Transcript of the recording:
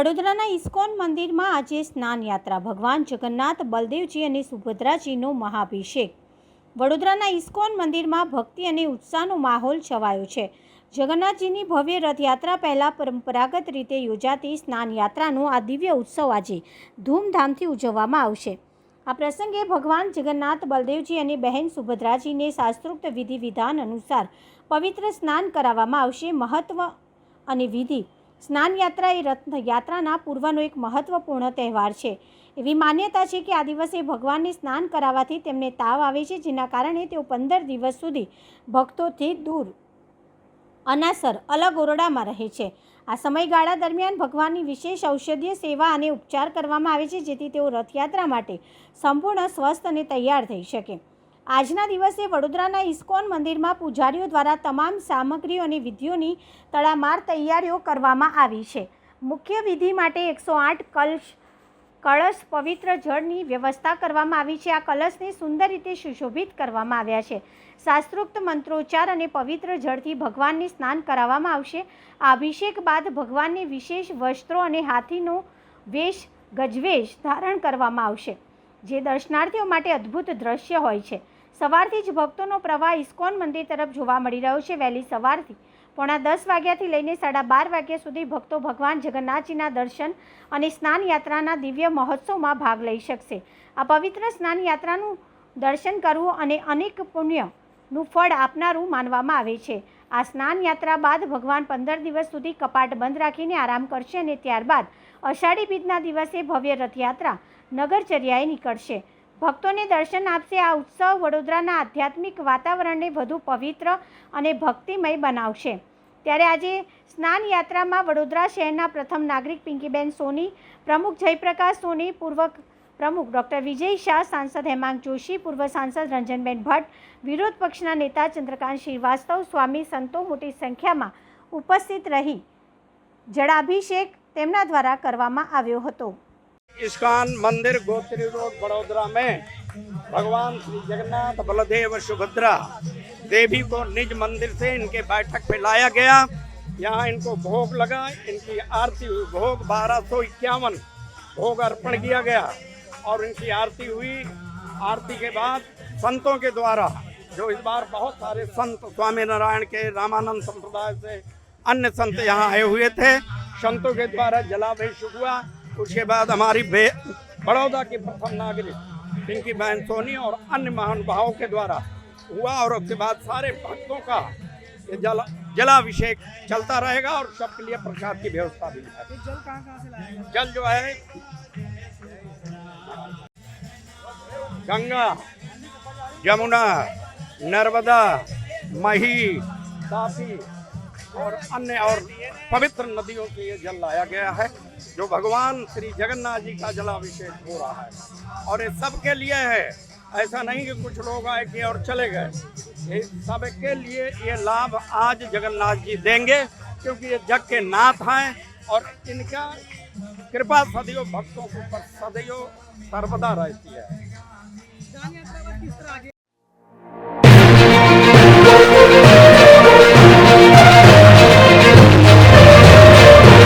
વડોદરાના ઇસ્કોન મંદિરમાં આજે સ્નાન યાત્રા. ભગવાન જગન્નાથ, બલદેવજી અને સુભદ્રાજીનો મહાભિષેક. વડોદરાના ઇસ્કોન મંદિરમાં ભક્તિ અને ઉત્સાહનો માહોલ છવાયો છે. જગન્નાથજીની ભવ્ય રથયાત્રા પહેલાં પરંપરાગત રીતે યોજાતી સ્નાન યાત્રાનો આ દિવ્ય ઉત્સવ આજે ધૂમધામથી ઉજવવામાં આવશે. આ પ્રસંગે ભગવાન જગન્નાથ, બલદેવજી અને બહેન સુભદ્રાજીને શાસ્ત્રોક્ત વિધિ વિધાન અનુસાર પવિત્ર સ્નાન કરાવવામાં આવશે. મહત્વ અને વિધિ સ્નાન યાત્રા એ રથયાત્રાના પૂર્વનો એક મહત્વપૂર્ણ તહેવાર છે. એવી માન્યતા છે કે આ દિવસે ભગવાનને સ્નાન કરાવવાથી તેમને તાવ આવે છે, જેના કારણે તેઓ પંદર દિવસ સુધી ભક્તોથી દૂર, અનાસર, અલગ ઓરડામાં રહે છે. આ સમયગાળા દરમિયાન ભગવાનની વિશેષ ઔષધીય સેવા અને ઉપચાર કરવામાં આવે છે, જેથી તેઓ રથયાત્રા માટે સંપૂર્ણ સ્વસ્થ અને તૈયાર થઈ શકે. આજના દિવસે વડોદરાના ઇસ્કોન મંદિરમાં પૂજારીઓ દ્વારા તમામ સામગ્રીઓ અને વિધિઓની તડામાર તૈયારીઓ કરવામાં આવી છે. મુખ્ય વિધિ માટે એકસો આઠ કલશ, કળશ પવિત્ર જળની વ્યવસ્થા કરવામાં આવી છે. આ કલશને સુંદર રીતે સુશોભિત કરવામાં આવ્યા છે. શાસ્ત્રોક્ત મંત્રોચ્ચાર અને પવિત્ર જળથી ભગવાનને સ્નાન કરાવવામાં આવશે. આ અભિષેક બાદ ભગવાનને વિશેષ વસ્ત્રો અને હાથીનો વેશ ગજવેશ ધારણ કરવામાં આવશે. જે દર્શનાર્થીઓ માટે અદ્ભુત દ્રશ્ય હોય છે. સવારથી જ ભક્તોનો પ્રવાહ ઇસ્કોન મંદિર તરફ જોવા મળી રહ્યો છે. વહેલી સવારથી પોણા દસ વાગ્યાથી લઈને સાડા બાર વાગ્યા સુધી ભક્તો ભગવાન જગન્નાથજીના દર્શન અને સ્નાન યાત્રાના દિવ્ય મહોત્સવમાં ભાગ લઈ શકશે. આ પવિત્ર સ્નાન યાત્રાનું દર્શન કરવું અને અનેક પુણ્યનું ફળ આપનારું માનવામાં આવે છે. આ સ્નાન યાત્રા બાદ ભગવાન પંદર દિવસ સુધી કપાટ બંધ રાખીને આરામ કરશે અને ત્યારબાદ અષાઢી બીજના દિવસે ભવ્ય રથયાત્રા નગરચર્યાએ નીકળશે. ભક્તોને દર્શન આપશે. આ ઉત્સવ વડોદરાના આધ્યાત્મિક વાતાવરણને વધુ પવિત્ર અને ભક્તિમય બનાવશે. ત્યારે આજે સ્નાન યાત્રામાં વડોદરા શહેરના પ્રથમ નાગરિક પિંકીબેન સોની, પ્રમુખ જયપ્રકાશ સોની, પૂર્વ પ્રમુખ ડૉક્ટર વિજય શાહ સાંસદ હેમાંગ જોશી પૂર્વ સાંસદ રંજનબેન ભટ્ટ વિરોધ પક્ષના નેતા ચંદ્રકાંત શ્રીવાસ્તવ સ્વામી સંતો મોટી સંખ્યામાં ઉપસ્થિત રહી જળાભિષેક તેમના દ્વારા કરવામાં આવ્યો હતો इस्कॉन मंदिर गोत्री रोड बड़ोदरा में भगवान श्री जगन्नाथ बलदेव सुभद्रा देवी को निज मंदिर से इनके बैठक पे लाया गया यहाँ इनको भोग लगा इनकी आरती हुई भोग बारह सौ इक्यावन भोग अर्पण किया गया और इनकी आरती हुई। आरती के बाद संतों के द्वारा जो इस बार बहुत सारे संत स्वामी नारायण के रामानंद संप्रदाय से अन्य संत यहाँ आए हुए थे संतों के द्वारा जलाभिषेक हुआ। उसके बाद हमारी बड़ौदा की प्रथम नागरिक पिंकी बहन सोनी और अन्य महानुभावों के द्वारा हुआ और उसके बाद सारे भक्तों का जल जलाभिषेक चलता रहेगा और सबके लिए प्रसाद की व्यवस्था भी है। जल कहाँ कहाँ से लाया जल जो है गंगा, यमुना, नर्मदा, मही तापी और अन्य और पवित्र नदियों से ये जल लाया गया है, जो भगवान श्री जगन्नाथ जी का जलाभिषेक हो रहा है। और ये सबके लिए है। ऐसा नहीं कि कुछ लोग आए कि और चले गए। सबके लिए ये लाभ आज जगन्नाथ जी देंगे, क्योंकि ये जग के नाथ हैं। और इनका कृपा सदैव भक्तों के ऊपर सदैव सर्वदा रहती है